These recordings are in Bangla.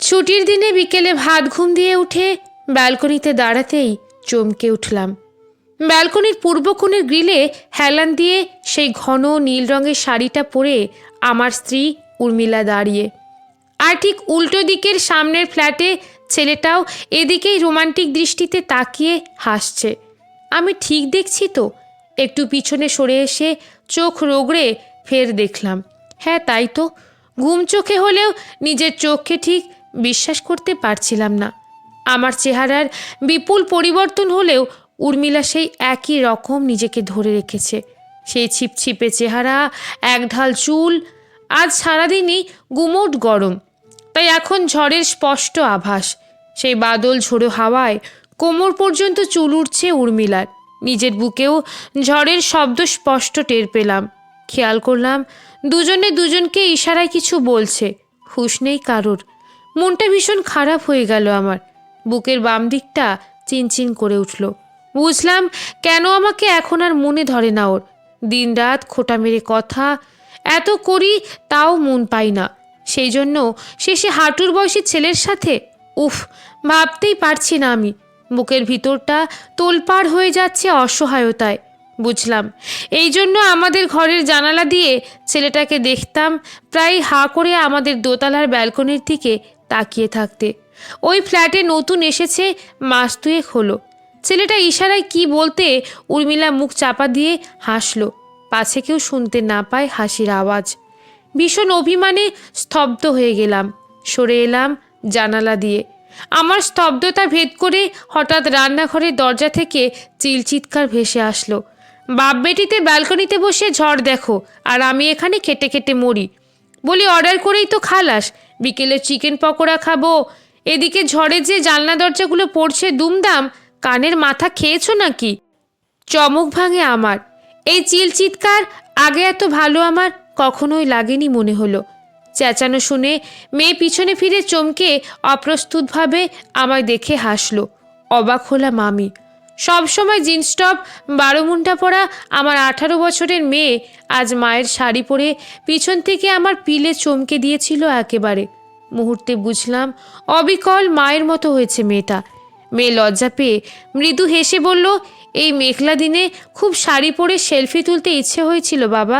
ছুটির দিনে বিকেলে ভাত ঘুম দিয়ে উঠে ব্যালকনিতে দাঁড়াতেই চমকে উঠলাম। ব্যালকনির পূর্ব কোণের গ্রিলে হেলান দিয়ে সেই ঘন নীল রঙের শাড়িটা পরে আমার স্ত্রী উর্মিলা দাঁড়িয়ে। আর ঠিক উল্টো দিকের সামনের ফ্ল্যাটে ছেলেটাও এদিকেই রোমান্টিক দৃষ্টিতে তাকিয়ে হাসছে। আমি ঠিক দেখছি তো, একটু পিছনে সরে এসে চোখ রোগড়ে ফের দেখলাম। হ্যাঁ তাই তো। ঘুম চোখে হলেও নিজের চোখকে ঠিক বিশ্বাস করতে পারছিলাম না। আমার চেহারার বিপুল পরিবর্তন হলেও উর্মিলা সেই একই রকম নিজেকে ধরে রেখেছে। সেই ছিপছিপে চেহারা এক ঢাল চুল, আজ সারাদিনই গুমোট গরম। তাই এখন ঝড়ের স্পষ্ট আভাস। সেই বাদল ঝোড়ো হাওয়ায় কোমর পর্যন্ত চুল উঠছে উর্মিলার। নিজের বুকেও ঝড়ের শব্দ স্পষ্ট টের পেলাম। খেয়াল করলাম দুজনে দুজনকে ইশারায় কিছু বলছে। হুঁশ নেই কারোর। মনটা ভীষণ খারাপ হয়ে গেল আমার। বুকের বাম দিকটা চিনচিন করে উঠল। বুঝলাম কেন আমাকে এখন আর মনে ধরে না ওর। দিনরাত খোটা মেরে কথা, এত করি তাও মন পাই না। সেই জন্য শেষে হাঁটুর বয়সী ছেলের সাথে, উফ, ভাবতেই পারছি না আমি। বুকের ভিতরটা তোলপাড় হয়ে যাচ্ছে অসহায়তায়। বুঝলাম, এই জন্য আমাদের ঘরের জানালা দিয়ে ছেলেটাকে দেখতাম, প্রায় হা করে আমাদের দোতলার ব্যালকনির দিকে তাকিয়ে থাকতে। ওই ফ্ল্যাটে নতুন এসেছে, মাস দুয়েক হলো। ছেলেটা ইশারায় কি বলতে উর্মিলা মুখ চাপা দিয়ে হাসলো। পাছে কেউ শুনতে না পায় হাসির আওয়াজ। ভীষণ অভিমানে স্তব্ধ হয়ে গেলাম। সরে এলাম জানালা দিয়ে। আমার স্তব্ধতা ভেদ করে হঠাৎ রান্নাঘরের দরজা থেকে চিলচিৎকার ভেসে আসলো। বাপ বেটিতে ব্যালকনিতে বসে ঝড় দেখো, আর আমি এখানে খেটে খেটে মরি। বলি, অর্ডার করেই তো খালাস। বিকেলে চিকেন পকোড়া খাব। এদিকে ঝড়ে যে জানলা দরজাগুলো পড়ছে দুমদাম, কানের মাথা খেয়েছো নাকি? চমক ভাঙে আমার। এই চিল চিৎকার আগে এত ভালো আমার কখনোই লাগেনি মনে হলো। চেঁচানো শুনে মেয়ে পিছনে ফিরে চমকে অপ্রস্তুতভাবে আমায় দেখে হাসলো। অবাক হলাম আমি। সবসময় জিন্স টপ বারো মুন্টা পরা আমার আঠারো বছরের মেয়ে আজ মায়ের শাড়ি পরে পিছন থেকে আমার পিলে চমকে দিয়েছিল একেবারে। মুহূর্তে বুঝলাম অবিকল মায়ের মতো হয়েছে মেয়েটা। মেয়ে লজ্জা পেয়ে মৃদু হেসে বলল, এই মেঘলা দিনে খুব শাড়ি পরে সেলফি তুলতে ইচ্ছে হয়েছিল বাবা।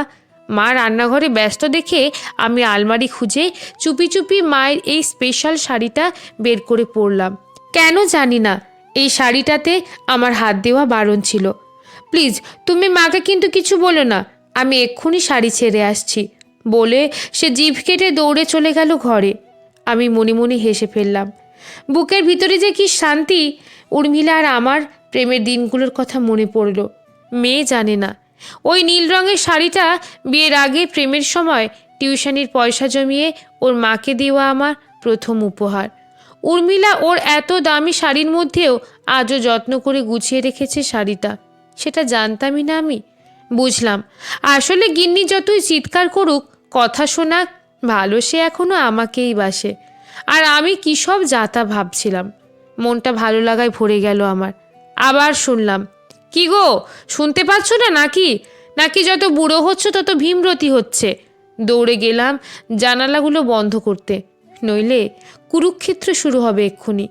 মা রান্নাঘরে ব্যস্ত দেখে আমি আলমারি খুঁজে চুপি চুপি মায়ের এই স্পেশাল শাড়িটা বের করে পরলাম। কেন জানি না এই শাড়িটাতে আমার হাত দেওয়া বারণ ছিল। প্লিজ, তুমি মাকে কিন্তু কিছু বলো না। আমি এক্ষুনি শাড়ি ছেড়ে আসছি। বলে সে জিভ কেটে দৌড়ে চলে গেল ঘরে। আমি মনে মনে হেসে ফেললাম। বুকের ভিতরে যে কি শান্তি! উর্মিলা আর আমার প্রেমের দিনগুলোর কথা মনে পড়ল। মেয়ে জানে না। ওই নীল রঙের শাড়িটা বিয়ের আগে প্রেমের সময় টিউশনির পয়সা জমিয়ে ওর মাকে দেওয়া আমার প্রথম উপহার। উর্মিলা ওর এত দামি শাড়ির মধ্যেও আজও যত্ন করে গুছিয়ে রেখেছে শাড়িটা। সেটা জানতামই না আমি। বুঝলাম। আসলে গিন্নি যতই চিৎকার করুক, কথা শোনাক, ভালো সে এখনও আমাকেই বাসে। আর আমি কী সব যাতা ভাবছিলাম। মনটা ভালো লাগায় ভরে গেল আমার। আবার শুনলাম। কি গো, শুনতে পাচ্ছ না নাকি? নাকি যত বুড়ো হচ্ছ তত ভীমরতি হচ্ছে। দৌড়ে গেলাম জানালাগুলো বন্ধ করতে। নইলে কুরুক্ষেত্র শুরু হবে এক্ষুনি।